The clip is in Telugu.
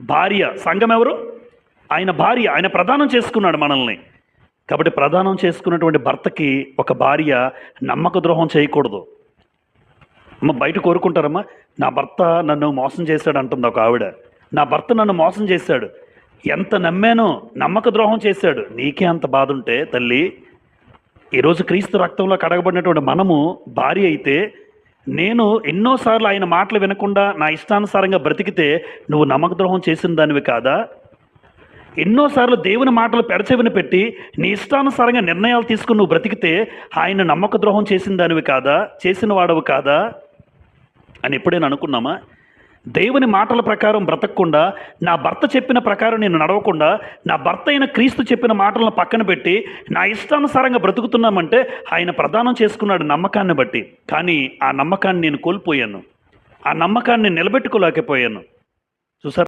భార్య సంఘం ఎవరు ఆయన భార్య ఆయన ప్రదానం చేసుకున్నాడు మనల్ని. కాబట్టి ప్రదానం చేసుకున్నటువంటి భర్తకి ఒక భార్య నమ్మక ద్రోహం చేయకూడదు. అమ్మ బయట కోరుకుంటారమ్మా. నా భర్త నన్ను మోసం చేశాడు అంటుంది ఒక ఆవిడ. నా భర్త నన్ను మోసం చేశాడు. ఎంత నమ్మానో నమ్మక ద్రోహం చేశాడు. నీకే అంత బాధ ఉంటే తల్లి ఈరోజు క్రీస్తు రక్తంలో కడగబడినటువంటి మనము భార్య అయితే నేను ఎన్నోసార్లు ఆయన మాటలు వినకుండా నా ఇష్టానుసారంగా బ్రతికితే నువ్వు నమ్మక ద్రోహం చేసిన దానివి కాదా? ఎన్నోసార్లు దేవుని మాటలు పెడచెవిన పెట్టి నీ ఇష్టానుసారంగా నిర్ణయాలు తీసుకుని నువ్వు బ్రతికితే ఆయన నమ్మక ద్రోహం చేసిన దానివి కాదా? చేసిన వాడవు కాదా? అని ఎప్పుడైనా అనుకున్నామా? దేవుని మాటల ప్రకారం బ్రతకకుండా నా భర్త చెప్పిన ప్రకారం నేను నడవకుండా నా భర్త అయిన క్రీస్తు చెప్పిన మాటలను పక్కన పెట్టి నా ఇష్టానుసారంగా బ్రతుకుతున్నామంటే ఆయన ప్రదానం చేసుకున్నాడు నమ్మకాన్ని బట్టి. కానీ ఆ నమ్మకాన్ని నేను కోల్పోయాను. ఆ నమ్మకాన్ని నిలబెట్టుకోలేకపోయాను. చూసారు?